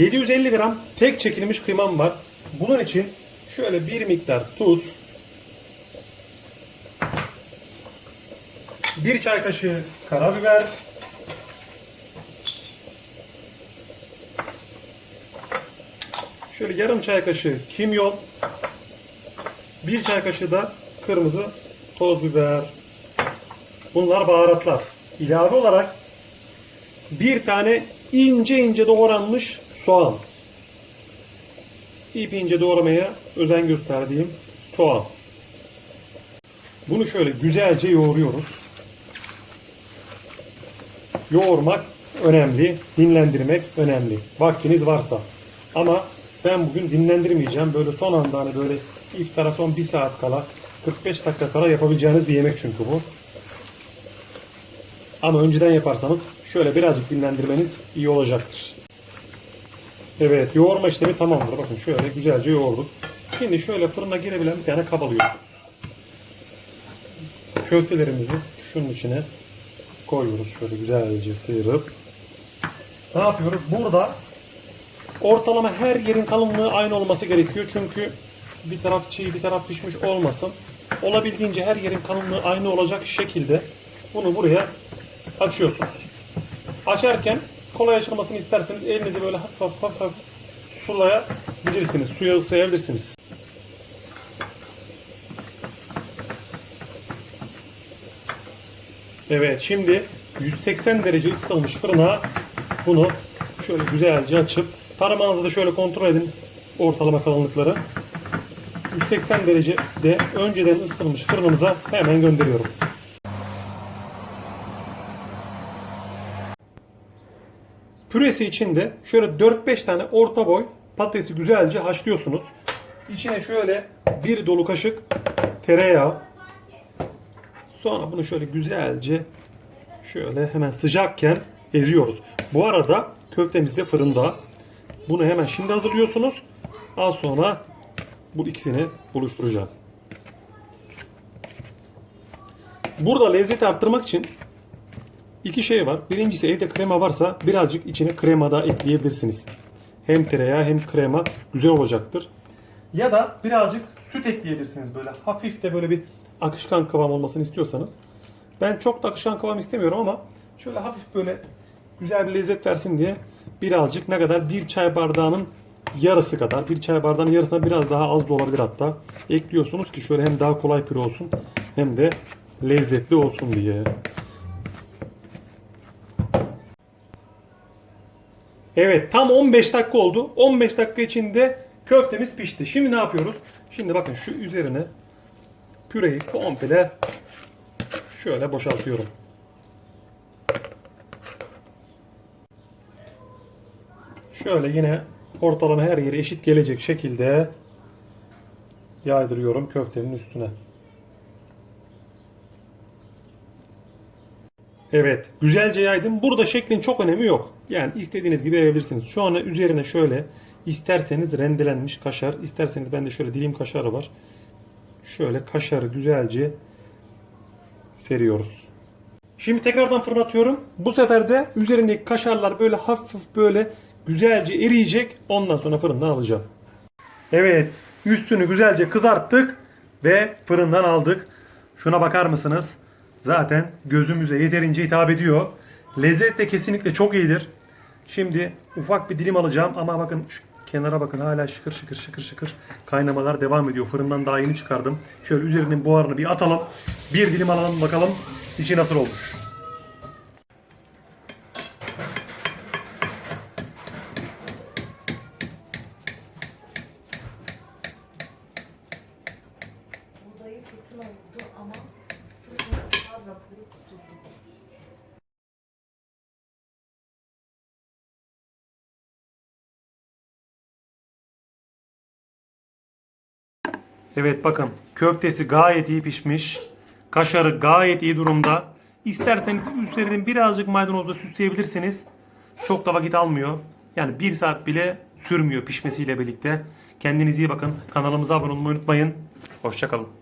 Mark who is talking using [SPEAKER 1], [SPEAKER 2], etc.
[SPEAKER 1] 750 gram tek çekilmiş kıymam var. Bunun için şöyle bir miktar tuz, bir çay kaşığı karabiber, şöyle yarım çay kaşığı kimyon, bir çay kaşığı da kırmızı toz biber. Bunlar baharatlar. İlave olarak bir tane ince ince doğranmış soğan. İp ince doğramaya özen gösterdiğim soğan. Bunu şöyle güzelce yoğuruyoruz. Yoğurmak önemli, dinlendirmek önemli. Vaktiniz varsa. Ama ben bugün dinlendirmeyeceğim. Böyle son anda hani böyle iftara son 1 saat kala 45 dakika kala yapabileceğiniz bir yemek çünkü bu. Ama önceden yaparsanız şöyle birazcık dinlendirmeniz iyi olacaktır. Evet yoğurma işlemi tamamdır. Bakın şöyle güzelce yoğurduk. Şimdi şöyle fırına girebilen bir tane kap alıyoruz. Köftelerimizi şunun içine koyuyoruz. Şöyle güzelce sıyırıp. Ne yapıyoruz? Burada ortalama her yerin kalınlığı aynı olması gerekiyor. Çünkü bir taraf çiğ bir taraf pişmiş olmasın. Olabildiğince her yerin kalınlığı aynı olacak şekilde bunu buraya açıyorsunuz. Açarken kolay açılmasını isterseniz elinizi böyle hafif hafif hafif, hafif sulayabilirsiniz. Suya ıslayabilirsiniz. Evet şimdi 180 derece ısıtılmış fırına bunu şöyle güzelce açıp parmağınızla da şöyle kontrol edin ortalama kalınlıkları. 180 derecede önceden ısıtılmış fırınımıza hemen gönderiyorum. Püresi için de şöyle 4-5 tane orta boy patatesi güzelce haşlıyorsunuz. İçine şöyle bir dolu kaşık tereyağı. Sonra bunu şöyle güzelce şöyle hemen sıcakken eziyoruz. Bu arada köftemiz de fırında. Bunu hemen şimdi hazırlıyorsunuz. Az sonra bu ikisini buluşturacağım. Burada lezzet arttırmak için iki şey var. Birincisi evde krema varsa birazcık içine krema da ekleyebilirsiniz. Hem tereyağı hem krema güzel olacaktır. Ya da birazcık süt ekleyebilirsiniz böyle. Hafif de böyle bir akışkan kıvam olmasını istiyorsanız. Ben çok da akışkan kıvam istemiyorum ama şöyle hafif böyle güzel bir lezzet versin diye birazcık ne kadar bir çay bardağının yarısı kadar bir çay bardağının yarısına biraz daha az da olabilir hatta ekliyorsunuz ki şöyle hem daha kolay püre olsun hem de lezzetli olsun diye. Evet tam 15 dakika oldu. 15 dakika içinde köftemiz pişti. Şimdi ne yapıyoruz? Şimdi bakın şu üzerine püreyi komple şöyle boşaltıyorum. Şöyle yine ortalama her yeri eşit gelecek şekilde yaydırıyorum köftenin üstüne. Evet, güzelce yaydım. Burada şeklin çok önemi yok. Yani istediğiniz gibi yayabilirsiniz. Şu an üzerine şöyle isterseniz rendelenmiş kaşar, isterseniz bende şöyle dilim kaşarı var. Şöyle kaşarı güzelce seriyoruz. Şimdi tekrardan fırlatıyorum. Bu sefer de üzerindeki kaşarlar böyle hafif böyle güzelce eriyecek. Ondan sonra fırından alacağım. Evet, üstünü güzelce kızarttık ve fırından aldık. Şuna bakar mısınız? Zaten gözümüze yeterince hitap ediyor. Lezzet de kesinlikle çok iyidir. Şimdi ufak bir dilim alacağım ama bakın şu kenara bakın hala şıkır şıkır şıkır şıkır kaynamalar devam ediyor. Fırından daha yeni çıkardım. Şöyle üzerinin buharını bir atalım. Bir dilim alalım bakalım içi nasıl olmuş.
[SPEAKER 2] Raporu tutuldu.
[SPEAKER 1] Evet bakın köftesi gayet iyi pişmiş. Kaşarı gayet iyi durumda. İsterseniz üzerinin birazcık maydanozla süsleyebilirsiniz. Çok da vakit almıyor. Yani bir saat bile sürmüyor pişmesiyle birlikte. Kendinize iyi bakın. Kanalımıza abone olmayı unutmayın. Hoşçakalın.